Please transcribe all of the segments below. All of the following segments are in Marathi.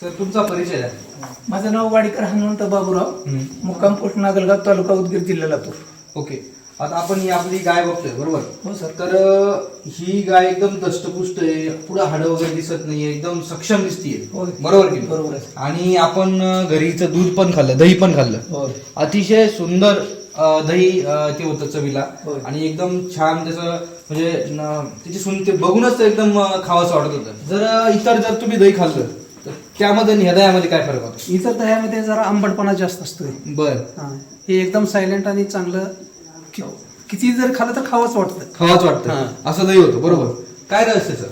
सर तुमचा परिचय द्या. माझं नाव वाडीकर हनुमंत बाबूराव. मुक्काम पोस्ट नागलगाव तालुका उदगीर जिल्हा लातूर. ओके. आता आपण ही आपली गाय बघतोय बरोबर? हो सर. तर अं, ही गाय एकदम दष्टपुष्ट आहे पुढे हाडं वगैरे दिसत नाहीये एकदम सक्षम दिसतीये. होय. बरोबर की नाही? बरोबर आहे. आणि आपण अं, घरीचं दूध पण खाल्लं दही पण खाल्लं. होय. अतिशय सुंदर अं, दही अं, ते होतं चवीला. होय. आणि एकदम छान त्याचं म्हणजे न- त्याची सुन ते बघूनच एकदम अं, खावंसं वाटत होतं. जर अं, इतर जर तुम्ही दही खाल्लं त्यामध्ये आणि ह्या दह्यामध्ये काय फरक होतो? इतर दह्यामध्ये जरा आंबटपणा जास्त असतोय. बर. हा. हे एकदम सायलेंट आणि चांगलं कि- किती जर खाल्लं तर खावंच वाटतं. खावाच वाटतं. असं दही होतं बरोबर. काय रहस्य सर?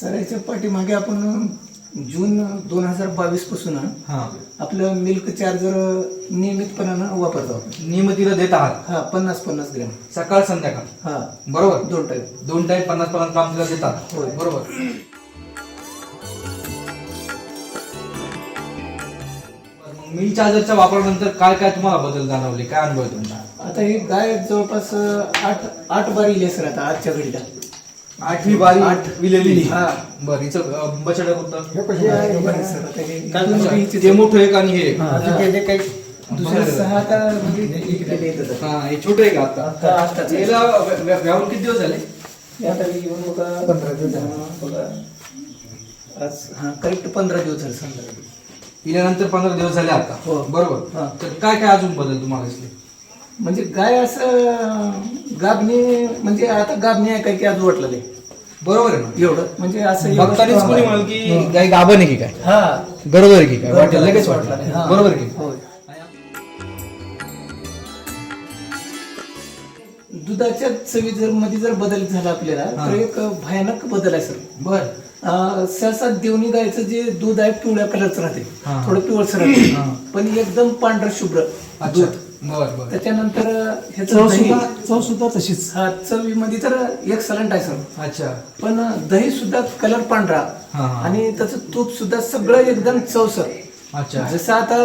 सर याच्या पाठीमागे आपण जून दोन हजार बावीसपासून हा. आपलं मिल्क चार्जर नियमितपणानं वापरतो आपण. नियमितीला देत आहात? हा पन्नास पन्नास ग्रॅम. सकाळ संध्याकाळ? हा. बरोबर. दोन टाईप दोन टाइम पन्नास पन्नास ग्राम तिला देतात. होय. बरोबर. मिल चार्जरच्या वापरानंतर काय काय तुम्हाला बदल जाणवले? काय अनुभव आहे तुमचा? आता ही गाय जवळपास आठ आठ बार इले सर आता आजच्या घडीला. आठवी बारी आठ. विलेली. हा. बरं हिचं बछड बी- ते मोठं एक आणि हे हा. दुसरं सहा आता म्हणजे इकडे येत होतं. हा हे छोटं आहे का आता- आता आत्ताच. आहे. याला व्या- व्या- व्यावून किती दिवस झाले? हे आता मी येऊन बघा. पंधरा दिवस आज हा करेक्ट पंधरा दिवस झाले समजा. पिल्यानंतर पंधरा दिवस झाले आता. हो. बरोबर. हा. तर काय काय अजून बदल तुम्हाला दिसले? म्हणजे गाय असं गाबणी म्हणजे आता गाबणी आहे काय की आज वाटलं नाही. बरोबर आहे ना? एवढं. म्हणजे असं एवढं बघतानीच strong कोणी आहे. म्हणाल की गाय गाभण आहे की काय? हा. बरोबर आहे की काय? वाटेल लगेच वाटलं नाही. हा. बरोबर आहे की होय. दुधाच्या चवी जर मध्ये जर बदल झाला आपल्याला हा. तर एक भयानक बदल आहे सर. बर. सहसा देवणी गायचं जे दूध आहे पिवळ्या कलरचं राहते. हा. थोडं पिवळसर राहते. हा. पण एकदम पांढर शुभ्र अच्छा. दूध. त्याच्यानंतर चव सुद्धा चव सुद्धा तशीच. हा चवीमध्ये तर एक्सलंट आहे सर अच्छा. पण दही सुद्धा कलर पांढरा. हा, हा. आणि त्याचं तूप सुद्धा सगळं एकदम चवसर अच्छा. जसं आता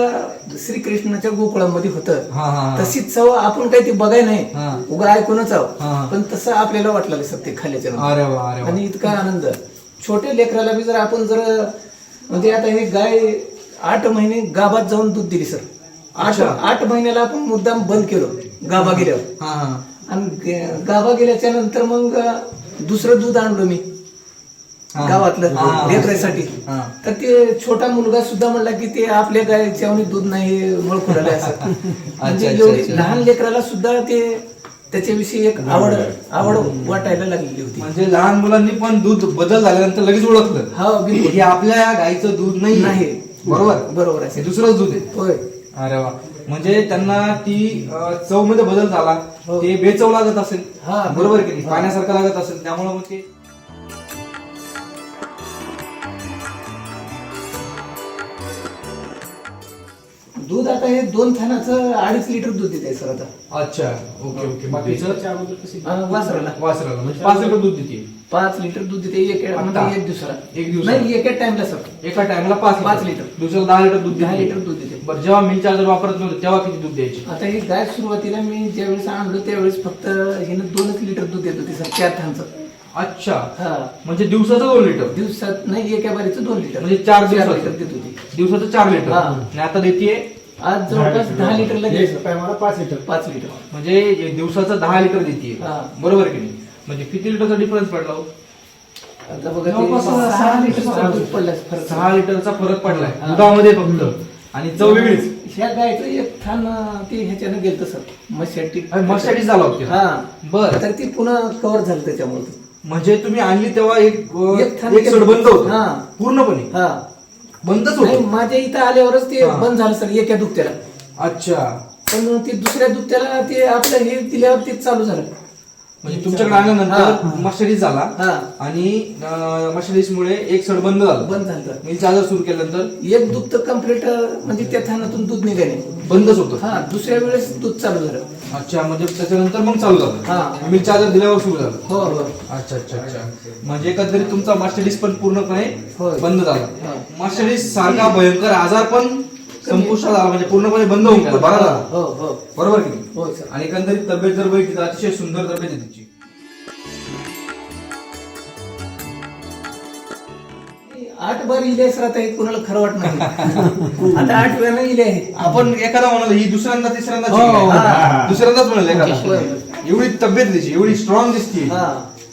श्रीकृष्णाच्या गोकुळामध्ये होतं हा हा हा. तशी चव आपण काही ती बघाय नाही. उगा ऐकूनच आहो. हा. पण तसं आपल्याला वाटलं सर ते वा. आणि इतका आनंद. छोट्या लेकराला बी जर आपण जर म्हणजे आता हे गाय आठ महिने गावात जाऊन दूध दिली सर आठ. आठ महिन्याला आपण मुद्दाम बंद केलो गाभा गेल्यावर आणि गाभा गेल्याच्यानंतर मग दुसरं दूध आणलो मी. गावातलं. लेकरासाठी हा. तर ते छोटा मुलगा सुद्धा म्हणला की ते आपल्या गायच्या दूध नाही मळखुराला असं म्हणजे एवढी. लहान लेकराला सुद्धा ते त्याच्याविषयी एक आवड आवड वाटायला लागलेली होती. म्हणजे लहान मुलांनी पण दूध बदल झाल्यानंतर लगेच ओळखलं. हा बिलकुल हे आपल्या गाईचं दूध नाही नाही. बरोबर? बरोबर हे आहे दुसरंच दूध आहे. होय. अरे वा. म्हणजे त्यांना ती चवमध्ये बदल झाला. हो. ते बेचव लागत असेल. हा, बरोबर आहे की नाही? हा. पाण्यासारखं लागत असेल. त्यामुळे मग ते दूध आता हे दोन थानाचं अडीच लिटर दूध देते सर आता. अच्छा ओके ओके. बाकीचं वासराला. वासराला. म्हणजे पाच लिटर दूध देते. पाच लिटर दूध देते एक आता? म्हणजे एक दिवसाला. एक दिवसाला? नाही एका टाइमला सर. एका टाइमला पाच पाच लिटर. दुसऱ्याला दहा लिटर दूध दहा देते. लिटर दूध देते. बरं जेव्हा मिल चार्जर वापरत नव्हतं तेव्हा किती दूध द्यायचे? आता ही गाय सुरुवातीला मी ज्यावेळेस आणलो त्यावेळेस फक्त हिनं दोनच लिटर दूध देत होती सर चार थानचं अच्छा. हा. म्हणजे दिवसाचं दोन लिटर? दिवसात नाही एका बारीचं दोन लिटर. म्हणजे चार लिटर दिवसाचं. देत होती. दिवसाचं चार लिटर. हा. आणि आता देते आज जवळपास दहा लिटरला घ्यायचं टायमाला पाच लिटर. पाच लिटर. म्हणजे दिवसाचं दहा लिटर देते. हा. बरोबर की नाही? म्हणजे किती लिटरचा डिफरन्स पडला हो? आता बघा ते जवळपास सहा लिटरचा दूध पडला फरक सहा लिटरचा फरक पडलाय. हा. दुधामध्ये फक्त. आणि चव वेगळीच. ह्या गायचं एक थान अं, ते ह्याच्यानं गेलं सर. मशाटी. मस्टॅटिस झाला होता. हा. बर. तर ती पुन्हा कव्हर झालं त्याच्यामुळे. म्हणजे तुम्ही आणली तेव्हा एक एक थान एक सड बंद होत. हा. पूर्णपणे. हा. बंदच नाही होत. माझ्या इथं आल्यावरच ते हा. बंद झालं सर एका दुखत्याला अच्छा. पण ते दुसऱ्या दुखत्याला ते आपलं हे दिल्यावर ते चालू झालं. म्हणजे तुमच्याकडे आल्यानंतर हा. मर्सिडीज झाला हा. आणि मर्सिडीज मुळे एक सड बंद झालं. बंद झालं. मिल चार्जर सुरू केल्यानंतर? एक दुग्ध कंप्लीट म्हणजे त्या थानातून दूध निघाले. बंदच होतं. हा दुसऱ्या वेळेस दूध चालू झालं. अच्छा म्हणजे त्याच्यानंतर मग चालू झालं. हा. मिल चार्जर दिल्यावर सुरू झालं. हो हो. अच्छा अच्छा अच्छा. म्हणजे एकंदरीत तुमचा मर्सिडीज पण पूर्णपणे होय. बंद हा. झाला मर्सिडीज सारखा भयंकर आजार पण संपुष्टात आला म्हणजे पूर्णपणे बंद होऊन गेला बरा झाला हो हो. बरोबर की नाही? सर. आणि एकंदरीत तब्येत जर बघितली तर अतिशय सुंदर तब्येत आहे तिची. आठ बार इले सर आता हे कोणाला खरं वाटत नाही. आता आठ वेळा इले आहे आपण एखादा म्हणाल ही दुसऱ्यांदा तिसऱ्यांदा हो. हा. दुसऱ्यांदाच म्हणाल एखादा. एवढी तब्येत तिची एवढी स्ट्रॉंग दिसते हा.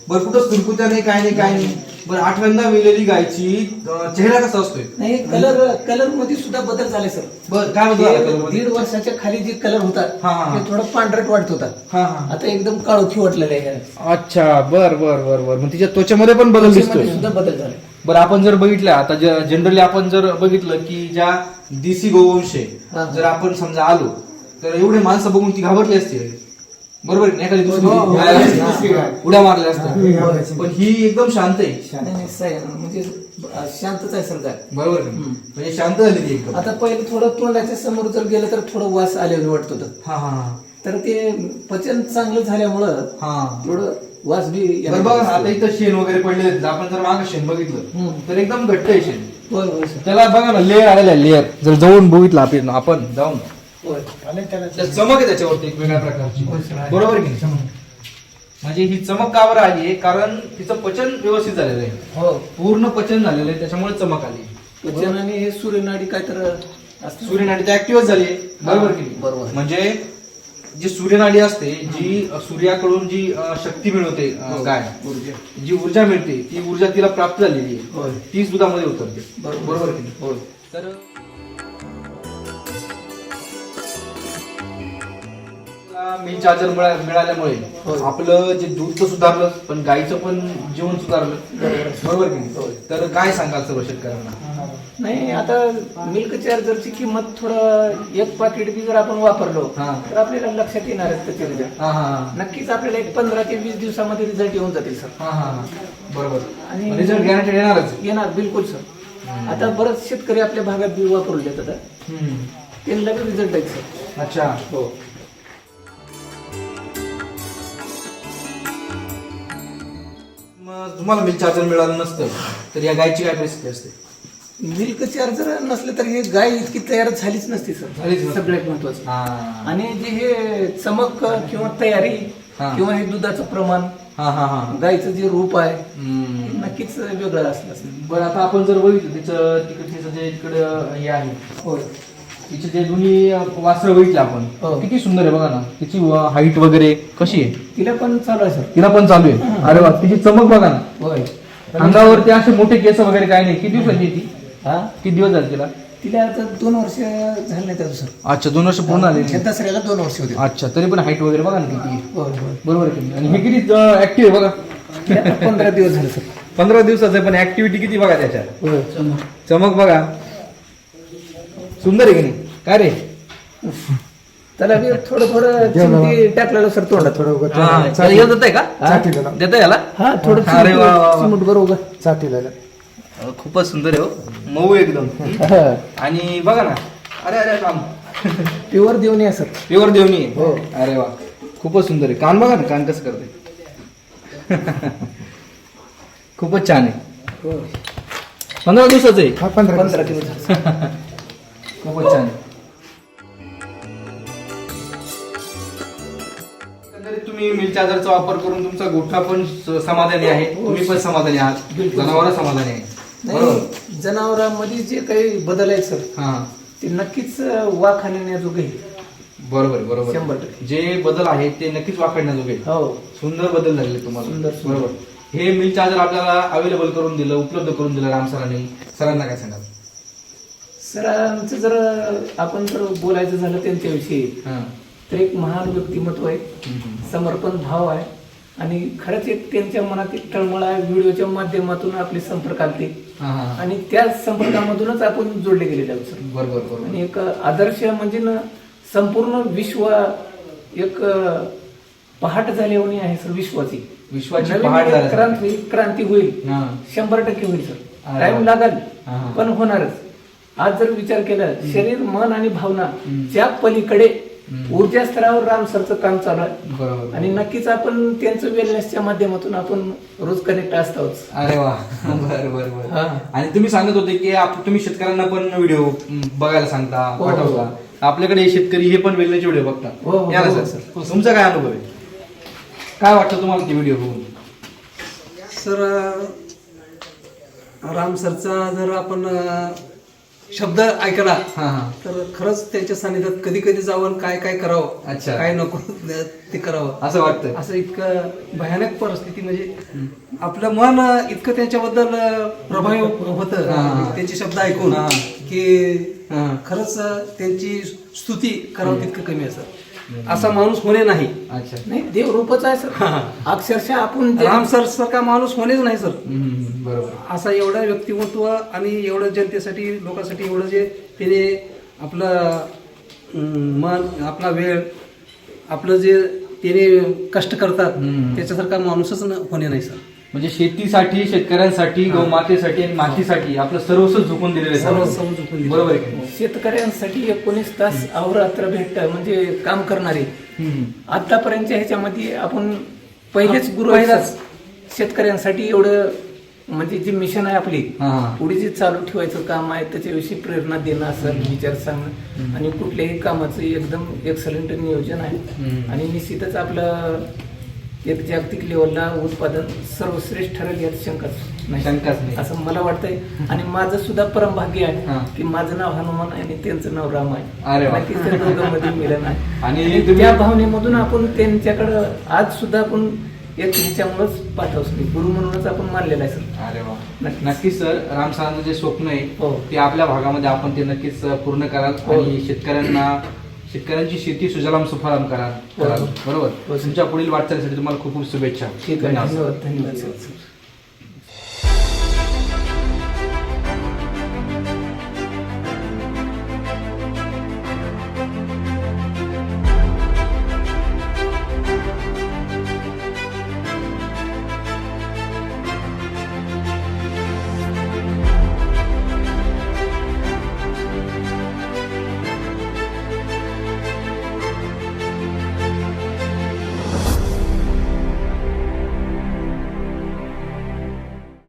बरं कुठं सुरकुत्या नाही काय नाही काय नाही. बरं आठव्यांदा वेलेली गायची अं, चेहरा कसा असतोय? नाही कलर कलरमध्ये सुद्धा बदल झाले सर. बरं काय बदल झाला ते? दीड वर्षाच्या खाली जे कलर होता हा, हा, हा. ते थोडं पांढरट वाटत होता हा हा. आता एकदम काळोखी वाटलेलं आहे. अच्छा बर बर बर बर. मग तिच्या त्वचेमध्ये पण बदल दिसतोय? त्याच्यामध्ये सुद्धा बदल झाले. बरं आपण जर बघितलं आता जनरली आपण जर बघितलं की ज्या देसी गोवंश आहे, हा. जर आपण समजा आलो तर एवढे माणसं बघून ती घाबरली असते बरोबर? एखादी दुसरी हो, हो. गाय हा. दुसरी गाय उड्या मारल्या असतात पण ही एकदम शांत आहे. नाही, नाही, साय- म्हणजे शांतच आहे सर काय बरोबर? म्हणजे शांत झाली ती एकदम. आता पहिले थोडं तोंडाच्या समोर जर गेलं तर थोडं वास आलेलं वाटत. होतं हा हा हा. तर ते पचन चांगलं झाल्यामुळं हा. थोडं वास बी बरं बघा ना, आता इथं शेण वगैरे पडले आपण जर मागं शेण बघितलं हम्म. तर एकदम घट्ट आहे शेण. होय होय सर त्याला बघा ना लेअर आलेला लेअर जर जवळून बघितलं आपण आपण जाऊन. चमक आहे त्याच्यावरती एक वेगळ्या प्रकारची. बरोबर की? म्हणजे ही चमक का बरं आली आहे कारण तिचं पचन व्यवस्थित झालेलं आहे हो पूर्ण पचन झालेलं आहे त्याच्यामुळे चमक आली पचन आणि हे सूर्यनाडी काय तर असतं सूर्यनाडी तर ऍक्टिव्ह झाली आहे बरोबर की नाही? बरोबर. म्हणजे जी सूर्यनाडी असते जी सूर्याकडून जी शक्ती मिळवते हो. गाय ऊर्जा. जी ऊर्जा मिळते ती ऊर्जा तिला प्राप्त झालेली. आहे तीच दुधामध्ये उतरते बरोबर. बरोबर की नाही? होय तर मिल चार्जर मिळाल्यामुळे होय. आपलं जे दूध तर सुधारलं पण गाईचं पण जीवन सुधारलं बरोबर. की नाही. तर काय सांगाल सर्व शेतकऱ्यांना नाही आता मिल्क चार्जरची किंमत थोडं एक पाकिट बी जर आपण वापरलो हा. तर आपल्याला लक्षात येणार आहे त्याचे रिझल्ट हा हा हा. नक्कीच आपल्याला एक पंधरा ते वीस दिवसामध्ये रिझल्ट येऊन जातील सर हा हा हा. बरोबर आणि- रिझल्ट गॅरंटेड येणारच येणार बिलकुल सर आता बरेच शेतकरी आपल्या भागात बी वापरून देतात हम्म. त्यांना बी रिझल्ट आहेत सर अच्छा हो तुम्हाला मिल चार्जर मिळालं नसतं तर या गायची काय परिस्थिती असते? मिल्क चार्जर नसलं तर ही गाय इतकी तयार झालीच नसती सर. झालीच नसती. सगळ्यात महत्वाचं. हा. आणि जे हे चमक किंवा तयारी हा. किंवा हे दुधाचं प्रमाण हा हा हा. गायचं जे रूप आहे हम्म. नक्कीच वेगळं असलं असेल बरं आता आपण जर बघितलं तिचं तिकडे जे इकडं हे आहे होय. तिचे जे दोन्ही वास्त्र बघितले आपण. हो. किती सुंदर आहे बघा ना. तिची हाईट वगैरे कशी आहे? तिला पण चालू आहे सर तिला पण चालू आहे? अरे वा तिची चमक बघा ना. होय. अंगावरती असे मोठे केस वगैरे काय नाही. किती दिवसाची आहे ती? हा? किती दिवस झाले तिला? तिला आता दोन वर्ष झाले नाही त्याचं सर अच्छा दोन वर्ष पूर्ण आले दसऱ्याला दोन वर्ष होते. अच्छा तरी पण हाईट वगैरे बघा ना किती. आहे. होय होय. बरोबर आहे की नाही? आणि हे किती ऍक्टिव्ह आहे बघा. तिला आता पंधरा दिवस झाले सर पंधरा दिवसाचं आहे पण ऍक्टिव्हिटी किती बघा त्याच्यात? होय. चमक बघा. सुंदर आहे की नाही काय रे? त्याला बी थोडं थोडं चिमटी टाकलेलं सर तोंडात. थोडं हा, याला होतंय का? देता याला? हा थोडं अरे वा, वा, वा. चिमूट बरोबर अं, खूपच सुंदर आहे हो. मऊ एकदम. आणि बघा ना. अरे अरे काम प्युअर देऊन या सर. प्युअर देवणी आहे. हो. अरे वा. खूपच सुंदर आहे. कान बघा ना कान कसं करते खूपच छान आहे. पंधरा दिवसाचं आहे. पंधरा दिवस झाले खूपच छान एकंदरीत तुम्ही मिल चार्जरचा वापर करून तुमचा गोठा पण स- समाधानी आहे तुम्ही पण समाधानी आहात बिलकुल. जनावर समाधानी आहे बरोबर नाही जनावरांमध्ये जे काही बदल आहेत सर हा ते नक्कीच वाख आणण्याजोगे आहे. बरोबर बरोबर शंभर. टक्के. जे बदल आहेत ते नक्कीच वाकडण्याजोगे आहेत. हो सुंदर बदल झालेले तुम्हाला सुंदर, सुंदर. बरोबर हे मिल चार्जर आपल्याला अवेलेबल करून दिलं उपलब्ध करून दिलं राम सरांनी सरांना काय सांगाल सरांचं जर आपण जर बोलायचं झालं त्यांच्याविषयी हा. तर एक महान व्यक्तिमत्व आहे. समर्पण भाव आहे आणि खरंच एक त्यांच्या मनात एक तळमळ आहे व्हिडिओच्या माध्यमातून आपले संपर्क आलते. आणि त्या संपर्कामधूनच आपण जोडले गेलेले आहोत सर बरोबर बरोबर आणि एक आदर्श म्हणजे ना संपूर्ण विश्व एक पहाट झाल्यावर आहे सर विश्वाची विश्वाची. क्रांती क्रांती होईल. शंभर टक्के होईल सर टाइम. लागेल. पण होणारच आज जर विचार केला शरीर मन आणि भावना. च्या पलीकडे. ऊर्जा स्तरावर राम सरचं काम चालू आहे. बरोबर. आणि नक्कीच आपण त्यांचं वेलनेसच्या माध्यमातून आपण रोज कनेक्ट असतो अरे वा. बर बर बर. हा. आणि तुम्ही सांगत होते की आप- तुम्ही शेतकऱ्यांना पण व्हिडिओ बघायला सांगता हो, हो. पाठवता. आपल्याकडे हे शेतकरी हे पण वेगळ्याचे व्हिडिओ हो, बघतात. हो, हो, सर सर. तुमचा काय अनुभव आहे? काय वाटतं तुम्हाला ते व्हिडिओ बघून? सर राम सरचा जर आपण शब्द ऐकला तर खरंच त्यांच्या सानिध्यात कधी कधी जावं काय काय करावं अच्छा. काय नको ते करावं असं वाटतं असं इतकं भयानक परिस्थिती म्हणजे आपलं मन इतकं त्यांच्याबद्दल प्रभावी होतं. त्यांचे शब्द ऐकून. की. खरंच त्यांची स्तुती करावं तितकं कमी असं असा माणूस होणे नाही. अच्छा. नाही देव रूपच आहे सर. अक्षरशः आपण जे- राम सर सारखा माणूस होणेच नाही सर. हम्म, बरोबर. असा एवढा व्यक्तिमत्व आणि एवढं जनतेसाठी लोकांसाठी एवढं जे त्याने आपलं अं, मन आपला वेळ आपलं जे त्याने कष्ट करतात हम्म. त्याच्यासारखा माणूसच न- होणे नाही सर. म्हणजे शेतीसाठी शेतकऱ्यांसाठी गौमातेसाठी आणि मातीसाठी आपलं सर्वस्व झुकून दिलेलं आहे सर्व सर्व. सर्व झुकून दिलं. बरोबर आहे की नाही? शेतकऱ्यांसाठी एकोणीस तास अहोरात्र भेट म्हणजे काम करणारे हम्म. आतापर्यंतच्या ह्याच्यामध्ये आपण पहिलेच गुरु पहिलाच. शेतकऱ्यांसाठी एवढं म्हणजे जी मिशन आहे आपली हा, हा. पुढे जे चालू ठेवायचं काम आहे त्याच्याविषयी प्रेरणा देणं असं विचार सांगणं आणि कुठल्याही कामाचं एकदम एक्सलंट नियोजन आहे हम्म. आणि निश्चितच आपलं एक जागतिक लेवलला उत्पादन सर्वश्रेष्ठ ठरेल यात शंकाच नाही शंकाच नाही. असं मला वाटतंय आणि माझं सुद्धा परम भाग्य हा. आहे की माझं नाव हनुमान आहे आणि त्यांचं नाव राम आहे त्या दोघांमध्ये मिलन आहे आणि त्या भावनेमधून आपण त्यांच्याकडं आज सुद्धा आपण एक ह्याच्यामुळेच पाठवतो गुरु म्हणूनच आपण मानलेला आहे सर अरे वा नक्कीच. सर राम सरांचं जे स्वप्न आहे हो. ते आपल्या भागामध्ये आपण ते नक्कीच पूर्ण कराल हो. आणि शेतकऱ्यांना शेतकऱ्यांची शेती सुजलाम सुफलाम कराल हो. कराल हो, बरोबर सर. तुमच्या पुढील वाटचालीसाठी तुम्हाला खूप खूप शुभेच्छा ठीक आहे धन्यवाद. धन्यवाद धन्यवाद सर